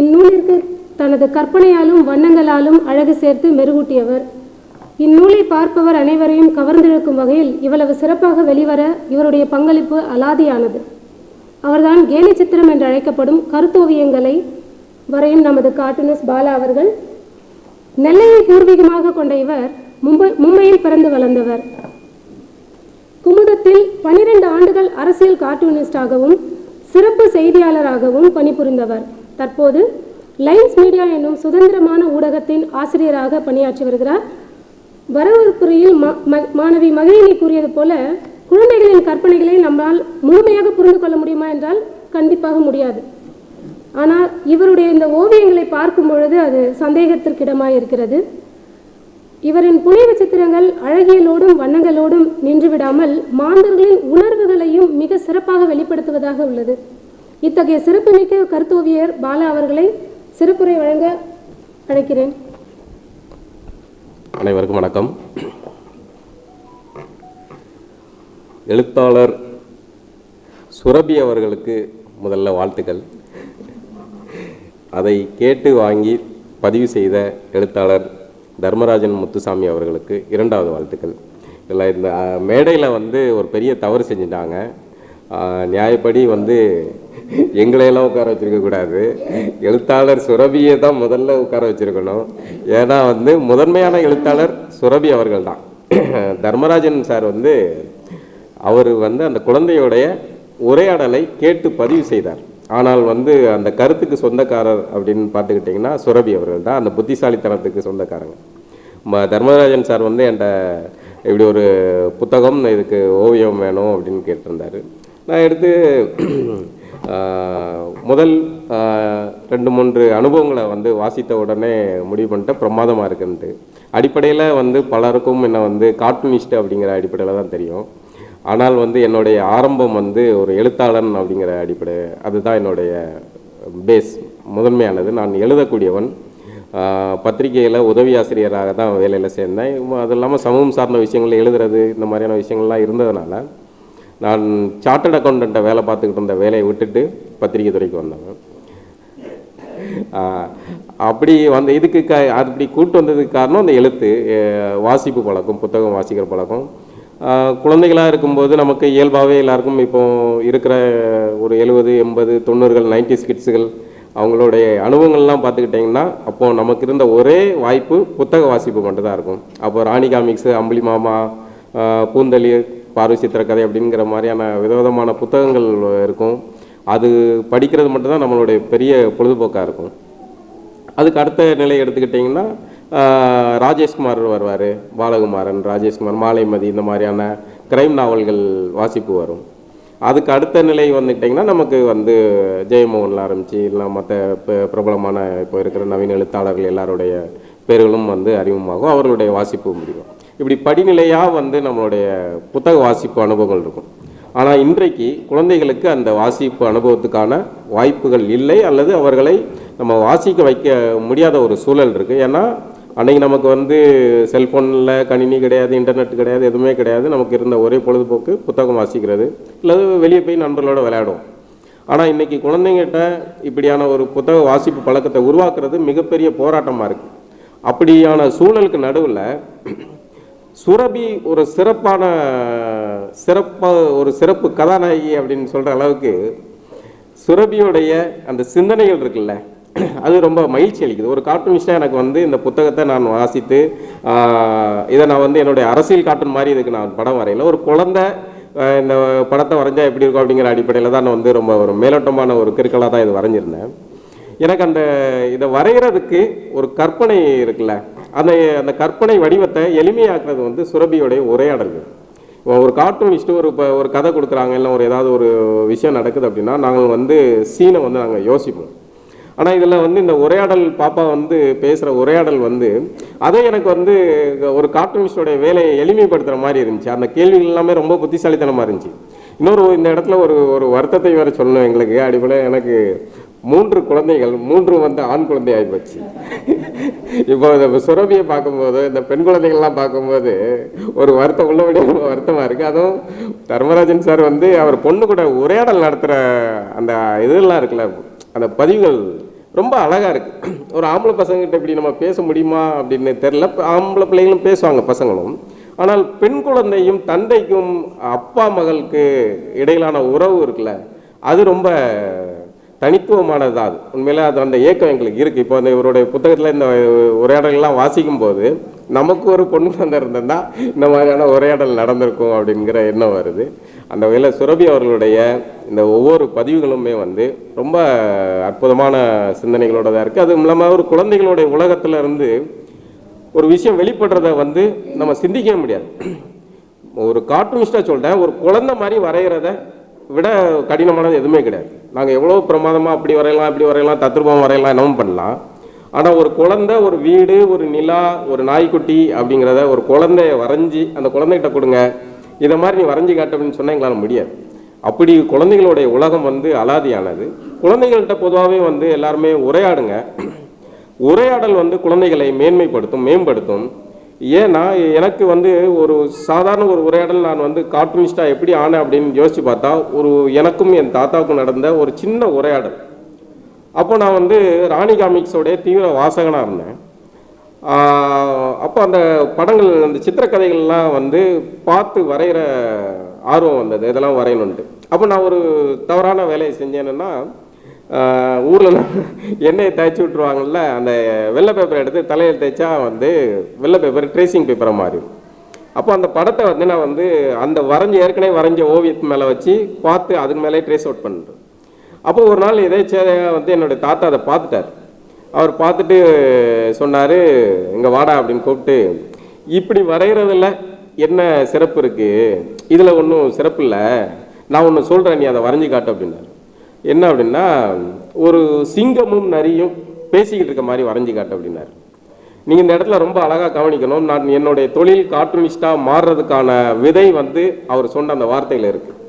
இந்நூலிற்கு தனது கற்பனையாலும் வண்ணங்களாலும் அழகு சேர்த்து மெருகூட்டியவர். இந்நூலை பார்ப்பவர் அனைவரையும் கவர்ந்திழுக்கும் வகையில் இவ்வளவு சிறப்பாக வெளிவர இவருடைய பங்களிப்பு அலாதியானது. அவர்தான் கேலி சித்திரம் என்று அழைக்கப்படும் கருத்தோவியங்களை வரையும் நமது கார்ட்டூனிஸ் பாலா அவர்கள் நெல்லையை பூர்வீகமாக கொண்ட இவர் மும்பை மும்பையில் பிறந்து வளர்ந்தவர். குமுதத்தில் பனிரெண்டு ஆண்டுகள் அரசியல் கார்ட்டூனிஸ்டாகவும் சிறப்பு செய்தியாளராகவும் பணிபுரிந்தவர். தற்போது லைன்ஸ் மீடியா என்னும் சுதந்திரமான ஊடகத்தின் ஆசிரியராக பணியாற்றி வருகிறார். வரவேற்புரையில் மா- மாணவி மகிழினி கூறியது போல குழந்தைகளின் கற்பனைகளை நம்மால் முழுமையாக புரிந்து கொள்ள முடியுமா என்றால் கண்டிப்பாக முடியாது. ஆனால் இவருடைய இந்த ஓவியங்களை பார்க்கும் பொழுது அது சந்தேகத்திற்கிடமாய் இருக்கிறது. இவரின் புனைவு சித்திரங்கள் அழகியலோடும் வண்ணங்களோடும் நின்று விடாமல் மாந்தர்களின் உணர்வுகளையும் மிக சிறப்பாக வெளிப்படுத்துவதாக உள்ளது. இத்தகைய சிறப்புமிக்க கருத்தோவியர் பாலா அவர்களை சிறப்புரை வழங்க அழைக்கிறேன். அனைவருக்கும் வணக்கம். எழுத்தாளர் சுரபி அவர்களுக்கு முதல்ல வாழ்த்துக்கள். அதை கேட்டு வாங்கி பதிவு செய்த எழுத்தாளர் தர்மராஜன் முத்துசாமி அவர்களுக்கு இரண்டாவது வாழ்த்துக்கள். இதில் இந்த மேடையில் வந்து ஒரு பெரிய தவறு செஞ்சிட்டாங்க. நியாயப்படி வந்து எங்களையெல்லாம் உட்கார வச்சுருக்கக்கூடாது எழுத்தாளர் சுரபியை தான் முதல்ல உட்கார வச்சிருக்கணும். ஏன்னா வந்து முதன்மையான எழுத்தாளர் சுரபி அவர்கள் தான் தர்மராஜன் சார் வந்து அவர் வந்து அந்த குழந்தையுடைய உரையாடலை கேட்டு பதிவு செய்தார். ஆனால் வந்து அந்த கருத்துக்கு சொந்தக்காரர் அப்படின்னு பார்த்துக்கிட்டிங்கன்னா சுரபி அவர்கள் தான் அந்த புத்திசாலித்தனத்துக்கு சொந்தக்காரங்க. ம தர்மராஜன் சார் வந்து என்கிட்ட இப்படி ஒரு புத்தகம் இதுக்கு ஓவியம் வேணும் அப்படின்னு கேட்டிருந்தார். நான் எடுத்து முதல் ரெண்டு மூன்று அனுபவங்களை வந்து வாசித்த உடனே முடிவு பண்ணிட்டேன் பிரமாதமாக இருக்குன்ட்டு. அடிப்படையில் வந்து பலருக்கும் என்னை வந்து கார்ட்டூனிஸ்ட் அப்படிங்கிற அடிப்படையில் தான் தெரியும். ஆனால் வந்து என்னுடைய ஆரம்பம் வந்து ஒரு எழுத்தாளன் அப்படிங்கிற அடிப்படை அதுதான் என்னுடைய பேஸ் முதன்மையானது. நான் எழுதக்கூடியவன். பத்திரிகையில் உதவி ஆசிரியராக தான் வேலையில் சேர்ந்தேன். அது இல்லாமல் சமூகம் சார்ந்த விஷயங்கள் எழுதுறது இந்த மாதிரியான விஷயங்கள்லாம் இருந்ததுனால நான் சார்ட்டர்ட் அக்கௌண்டண்ட்டை வேலை பார்த்துக்கிட்டு இருந்த வேலையை விட்டுட்டு பத்திரிகை துறைக்கு வந்தவன். அப்படி வந்த இதுக்கு க அப்படி கூட்டு வந்ததுக்கு காரணம் அந்த எழுத்து வாசிப்பு பழக்கம் புத்தகம் வாசிக்கிற பழக்கம். குழந்தைகளாக இருக்கும்போது நமக்கு இயல்பாகவே எல்லாருக்கும் இப்போ இருக்கிற ஒரு எழுபது எண்பது தொண்ணூறுகள் நைன்டிஸ் ஸ்கிட்ஸுகள் அவங்களுடைய அனுபவங்கள்லாம் பார்த்துக்கிட்டிங்கன்னா அப்போது நமக்கு இருந்த ஒரே வாய்ப்பு புத்தக வாசிப்பு மட்டும்தான் இருக்கும். அப்போ ராணி காமிக்ஸு அம்புலி மாமா ஆஹ் பூந்தளி பார்வை சித்திரக்கதை அப்படிங்கிற மாதிரியான விதவிதமான புத்தகங்கள் இருக்கும். அது படிக்கிறது மட்டும்தான் நம்மளுடைய பெரிய பொழுதுபோக்காக இருக்கும். அதுக்கு அடுத்த நிலை எடுத்துக்கிட்டிங்கன்னா ராஜேஷ்குமார் வருவார் பாலகுமாரன் ராஜேஷ்குமார் மாலைமதி இந்த மாதிரியான கிரைம் நாவல்கள் வாசிப்பு வரும். அதுக்கு அடுத்த நிலை வந்துக்கிட்டிங்கன்னா நமக்கு வந்து ஜெயமோகனில் ஆரம்பித்து இல்லை மற்ற பிரபலமான இப்போ இருக்கிற நவீன எழுத்தாளர்கள் எல்லாருடைய பேர்களும் வந்து அறிமுகமாகும். அவர்களுடைய வாசிப்பு முடியும். இப்படி படிநிலையாக வந்து நம்மளுடைய புத்தக வாசிப்பு அனுபவங்கள் இருக்கும். ஆனால் இன்றைக்கு குழந்தைகளுக்கு அந்த வாசிப்பு அனுபவத்துக்கான வாய்ப்புகள் இல்லை அல்லது அவர்களை நம்ம வாசிக்க வைக்க முடியாத ஒரு சூழல் இருக்குது ஏன்னா அன்றைக்கி நமக்கு வந்து செல்ஃபோனில் கணினி கிடையாது இன்டர்நெட் கிடையாது எதுவுமே கிடையாது. நமக்கு இருந்த ஒரே பொழுதுபோக்கு புத்தகம் வாசிக்கிறது அல்லது வெளியே போய் நண்பர்களோடு விளையாடுவோம். ஆனால் இன்னைக்கு குழந்தைங்கிட்ட இப்படியான ஒரு புத்தக வாசிப்பு பழக்கத்தை உருவாக்குறது மிகப்பெரிய போராட்டமாக இருக்குது அப்படியான சூழலுக்கு நடுவில் சுரபி ஒரு சிறப்பான சிறப்பாக ஒரு சிறப்பு கதாநாயகி அப்படின்னு சொல்கிற அளவுக்கு சுரபியோடைய அந்த சிந்தனைகள் இருக்குல்ல அது ரொம்ப மகிழ்ச்சி அளிக்குது. ஒரு கார்ட்டூனிஸ்டாக எனக்கு வந்து இந்த புத்தகத்தை நான் வாசித்து இதை நான் வந்து என்னுடைய அரசியல் கார்ட்டூன் மாதிரி இதுக்கு நான் படம் வரையில. ஒரு குழந்தை இந்த படத்தை வரைஞ்சால் எப்படி இருக்கும் அப்படிங்கிற அடிப்படையில் தான் நான் வந்து ரொம்ப ஒரு மேலோட்டமான ஒரு கிருக்கலாக தான் இது வரைஞ்சிருந்தேன். எனக்கு அந்த இதை வரைகிறதுக்கு ஒரு கற்பனை இருக்குல்ல அந்த அந்த கற்பனை வடிவத்தை எளிமையாக்குறது வந்து சுரபியோடைய உரையாடல்கள். ஒரு கார்ட்டூனிஸ்ட்டு ஒரு இப்போ ஒரு கதை கொடுக்குறாங்க இல்லை ஒரு ஏதாவது ஒரு விஷயம் நடக்குது அப்படின்னா நாங்கள் வந்து சீனை வந்து நாங்கள் யோசிப்போம். ஆனால் இதில் வந்து இந்த உரையாடல் பாப்பா வந்து பேசுகிற உரையாடல் வந்து அதை எனக்கு வந்து ஒரு கார்ட்டூனிஸ்டோடைய வேலையை எளிமைப்படுத்துகிற மாதிரி இருந்துச்சு. அந்த கேள்விகள் எல்லாமே ரொம்ப புத்திசாலித்தனமாக இருந்துச்சு. இன்னொரு இந்த இடத்துல ஒரு ஒரு வருத்தத்தை வேறு சொல்லணும் எங்களுக்கு. அடிப்படையில் எனக்கு மூன்று குழந்தைகள் மூன்று வந்து ஆண் குழந்தை ஆகிப்போச்சு இப்போ இந்த சுரபியை பார்க்கும்போது இந்த பெண் குழந்தைகள்லாம் பார்க்கும்போது ஒரு வருத்தம் உள்ளபடியே ரொம்ப வருத்தமாக இருக்குது அதுவும் தர்மராஜன் சார் வந்து அவர் பொண்ணு கூட உரையாடல் நடத்துகிற அந்த இதெல்லாம் இருக்குல்ல அந்த பதிவுகள் ரொம்ப அழகாக இருக்குது ஒரு ஆம்பளை பசங்ககிட்ட இப்படி நம்ம பேச முடியுமா அப்படின்னு தெரில ஆம்பளை பிள்ளைங்களும் பேசுவாங்க பசங்களும். ஆனால் பெண் குழந்தையும் தந்தைக்கும் அப்பா மகளுக்கு இடையிலான உறவு இருக்குல்ல அது ரொம்ப தனித்துவமானதாக அது. உண்மையில் அது அந்த ஏக்கம் எங்களுக்கு இருக்குது இப்போ அந்த இவருடைய புத்தகத்தில் இந்த உரையாடல்கள்லாம் வாசிக்கும் போது நமக்கு ஒரு பொண்ணு குழந்தை இந்த மாதிரியான உரையாடல் நடந்திருக்கும் அப்படிங்கிற எண்ணம் வருது. அந்த வகையில் சுரபி அவர்களுடைய இந்த ஒவ்வொரு பதிவுகளுமே வந்து ரொம்ப அற்புதமான சிந்தனைகளோட தான் இருக்குது அதுவும் இல்லாமல் ஒரு குழந்தைகளுடைய உலகத்துல இருந்து ஒரு விஷயம் வெளிப்படுறத வந்து நம்ம சிந்திக்கவே முடியாது. ஒரு கார்ட்டூனிஸ்டாக சொல்லிட்டேன் ஒரு குழந்தை மாதிரி வரைகிறத விட கடினமானது எதுவுமே கிடையாது. நாங்கள் எவ்வளோ பிரமாதமாக அப்படி வரையலாம் இப்படி வரையலாம் தத்ரூபம் வரையலாம் என்னவும் பண்ணலாம். ஆனால் ஒரு குழந்தை ஒரு வீடு ஒரு நிலா ஒரு நாய்க்குட்டி அப்படிங்கிறத ஒரு குழந்தைய வரைஞ்சி அந்த குழந்தைகிட்ட கொடுங்க. இதை மாதிரி நீ வரைஞ்சி காட்டு அப்படின்னு சொன்னால் எங்களால் முடியாது. அப்படி குழந்தைகளுடைய உலகம் வந்து அலாதியானது. குழந்தைகள்கிட்ட பொதுவாகவே வந்து எல்லாருமே உரையாடுங்க. உரையாடல் வந்து குழந்தைகளை மேன்மைப்படுத்தும் மேம்படுத்தும். ஏன்னா எனக்கு வந்து ஒரு சாதாரண ஒரு உரையாடல் நான் வந்து கார்ட்டூனிஸ்டாக எப்படி ஆனேன் அப்படின்னு யோசிச்சு பார்த்தா ஒரு எனக்கும் என் தாத்தாவுக்கும் நடந்த ஒரு சின்ன உரையாடல். அப்போ நான் வந்து ராணி காமிக்ஸோடைய தீவிர வாசகனாக இருந்தேன். அப்போ அந்த படங்கள் அந்த சித்திரக்கதைகள்லாம் வந்து பார்த்து வரைகிற ஆர்வம் வந்தது. இதெல்லாம் வரையணுன்ட்டு. அப்போ நான் ஒரு தவறான வேலையை செஞ்சேன்னா ஊரில் எண்ணெயை தேய்ச்சி விட்ருவாங்கல்ல அந்த வெள்ளை பேப்பரை எடுத்து தலையில் தேய்ச்சா வந்து வெள்ளை பேப்பர் ட்ரேசிங் பேப்பரை மாறிடும். அப்போ அந்த படத்தை வந்து நான் வந்து அந்த வரைஞ்ச ஏற்கனவே வரைஞ்ச ஓவியத்து மேலே வச்சு பார்த்து அதுக்கு மேலே ட்ரேஸ் அவுட் பண்ணுறேன் அப்போ ஒரு நாள் எதேச்சியாக வந்து என்னுடைய தாத்தா அதை பார்த்துட்டார். அவர் பார்த்துட்டு சொன்னார் இங்கே வாடா அப்படின்னு கூப்பிட்டு இப்படி வரைகிறதுல என்ன சிறப்பு இருக்குது இதில் ஒன்றும் சிறப்பு இல்லை. நான் ஒன்று சொல்கிறேன் நீ அதை வரைஞ்சி காட்டு அப்படின்னாரு. என்ன அப்படின்னா ஒரு சிங்கமும் நரியும் பேசிக்கிட்டு இருக்க மாதிரி வரைஞ்சி காட்டு அப்படின்னாரு. நீங்கள் இந்த இடத்துல ரொம்ப அழகாக கவனிக்கணும். நான் என்னுடைய தொழில் கார்ட்டூனிஸ்டாக மாறுறதுக்கான விதை வந்து அவர் சொன்ன அந்த வார்த்தையில் இருக்குது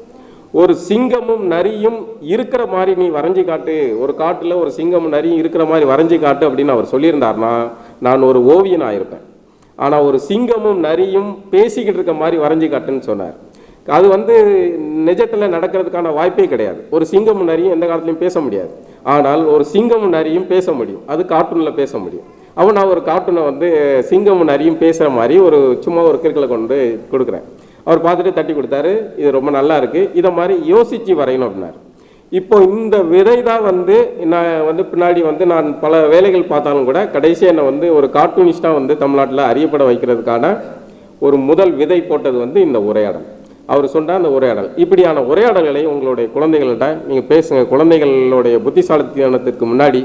ஒரு சிங்கமும் நரியும் இருக்கிற மாதிரி நீ வரைஞ்சி காட்டு. ஒரு காட்டில் ஒரு சிங்கமும் நரியும் இருக்கிற மாதிரி வரைஞ்சி காட்டு அப்படின்னு அவர் சொல்லியிருந்தார்னா நான் ஒரு ஓவியனாக இருப்பேன் ஆனால் ஒரு சிங்கமும் நரியும் பேசிக்கிட்டு இருக்க மாதிரி வரைஞ்சி காட்டுன்னு சொன்னார். அது வந்து நிஜத்தில் நடக்கிறதுக்கான வாய்ப்பே கிடையாது. ஒரு சிங்கம் நரியும் எந்த காலத்துலையும் பேச முடியாது. ஆனால் ஒரு சிங்கம் நரியும் பேச முடியும். அது கார்ட்டூனில் பேச முடியும். அவன் நான் ஒரு கார்ட்டூனை வந்து சிங்கம் நரியும் பேசுகிற மாதிரி ஒரு சும்மா ஒரு கிறுக்கில் கொண்டு கொடுக்குறேன். அவர் பார்த்துட்டு தட்டி கொடுத்தாரு. இது ரொம்ப நல்லா இருக்குது இதை மாதிரி யோசித்து வரையணும் அப்படின்னாரு. இப்போ இந்த விதை தான் வந்து நான் வந்து பின்னாடி வந்து நான் பல வேலைகள் பார்த்தாலும் கூட கடைசியாக என்னை வந்து ஒரு கார்ட்டூனிஸ்டாக வந்து தமிழ்நாட்டில் அறியப்பட வைக்கிறதுக்கான ஒரு முதல் விதை போட்டது வந்து இந்த உரையாடல். அவர் சொன்ன அந்த உரையாடல் இப்படியான உரையாடல்களை உங்களுடைய குழந்தைகள்கிட்ட நீங்கள் பேசுங்க. குழந்தைகளுடைய புத்திசாலித்தனத்திற்கு முன்னாடி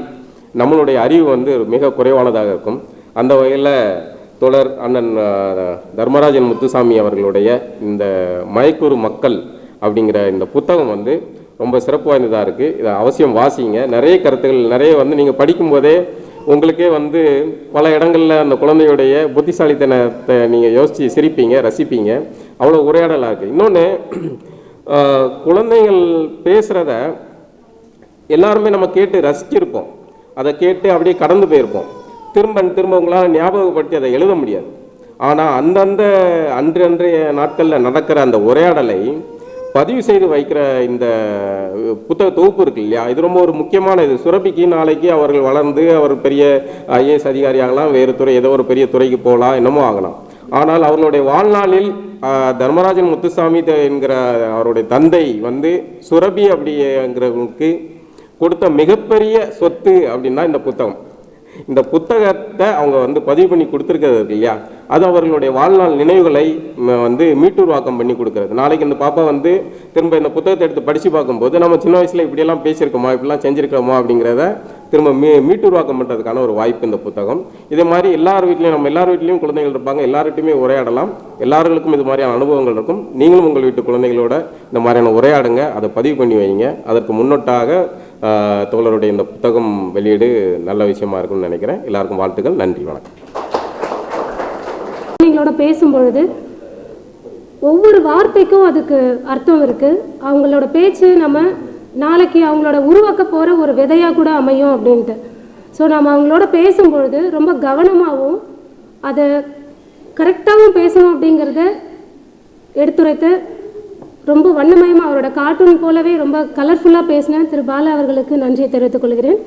நம்மளுடைய அறிவு வந்து மிக குறைவானதாக இருக்கும். அந்த வகையில் தொடர் அண்ணன் தர்மராஜன் முத்துசாமி அவர்களுடைய இந்த மயக்கூறு மக்கள் அப்படிங்கிற இந்த புத்தகம் வந்து ரொம்ப சிறப்பு வாய்ந்ததாக இருக்குது இதை அவசியம் வாசிங்க. நிறைய கருத்துக்கள் நிறைய வந்து நீங்கள் படிக்கும்போதே உங்களுக்கே வந்து பல இடங்களில் அந்த குழந்தையுடைய புத்திசாலித்தனத்தை நீங்கள் யோசித்து சிரிப்பீங்க ரசிப்பீங்க. அவ்வளோ உரையாடலாக இருக்குது இன்னொன்று குழந்தைகள் பேசுகிறத எல்லாருமே நம்ம கேட்டு ரசிச்சிருப்போம். அதை கேட்டு அப்படியே கடந்து போயிருப்போம். திரும்ப திரும்ப உங்களால் ஞாபகப்படுத்தி அதை எழுத முடியாது. ஆனால் அந்தந்த அன்று அன்றைய நாட்களில் நடக்கிற அந்த உரையாடலை பதிவு செய்து வைக்கிற இந்த புத்தக தொகுப்பு இருக்கு இல்லையா? இது ரொம்ப ஒரு முக்கியமான இது. சுரபிக்கு நாளைக்கு அவர்கள் வளர்ந்து அவர் பெரிய ஐஏஎஸ் அதிகாரி ஆகலாம் வேறு துறை ஏதோ ஒரு பெரிய துறைக்கு போகலாம் என்னமோ ஆகலாம். ஆனால் அவர்களுடைய வாழ்நாளில் தர்மராஜன் முத்துசாமி த- என்கிற அவருடைய தந்தை வந்து சுரபி அப்படிங்கிறவங்களுக்கு கொடுத்த மிகப்பெரிய சொத்து அப்படின்னா இந்த புத்தகம். இந்த புத்தகத்தை அவங்க வந்து பதிவு பண்ணி கொடுத்துருக்கிறது இருக்கு இல்லையா? அது அவர்களுடைய வாழ்நாள் நினைவுகளை வந்து மீட்டுருவாக்கம் பண்ணி கொடுக்கறது. நாளைக்கு இந்த பாப்பா வந்து திரும்ப இந்த புத்தகத்தை எடுத்து படித்து பார்க்கும்போது நம்ம சின்ன வயசில் இப்படியெல்லாம் பேசியிருக்கோமா இப்படிலாம் செஞ்சுருக்கோமா அப்படிங்கிறத திரும்ப மீ மீட்டுருவாக்கம் பண்ணுறதுக்கான ஒரு வாய்ப்பு இந்த புத்தகம். இதே மாதிரி எல்லார் வீட்லேயும் நம்ம எல்லார் வீட்லேயும் குழந்தைகள் இருப்பாங்க எல்லார்கிட்டையுமே உரையாடலாம். எல்லாருக்கும் இது மாதிரியான அனுபவங்கள் இருக்கும். நீங்களும் உங்கள் வீட்டு குழந்தைகளோட இந்த மாதிரியான உரையாடுங்க அதை பதிவு பண்ணி வைங்க. அதற்கு முன்னொட்டாக தோழருடைய இந்த புத்தகம் வெளியீடு நல்ல விஷயமா இருக்கும்னு நினைக்கிறேன். எல்லாருக்கும் வாழ்த்துக்கள். நன்றி. வணக்கம். நீங்களோட பேசும்பொழுது ஒவ்வொரு வார்த்தைக்கும் அதுக்கு அர்த்தம் இருக்கு. அவங்களோட பேச்சு நம்ம நாளைக்கு அவங்களோட உருவாக்க போற ஒரு விதையா கூட அமையும் அப்படின்ட்டு. ஸோ நம்ம அவங்களோட பேசும்பொழுது ரொம்ப கவனமாகவும் அதை கரெக்டாகவும் பேசணும் அப்படிங்கிறத எடுத்துரைத்து ரொம்ப வண்ணமயமாக அவரோட கார்ட்டூன் போலவே ரொம்ப கலர்ஃபுல்லாக பேசின திரு பாலா அவர்களுக்கு நன்றியை தெரிவித்துக் கொள்கிறேன்.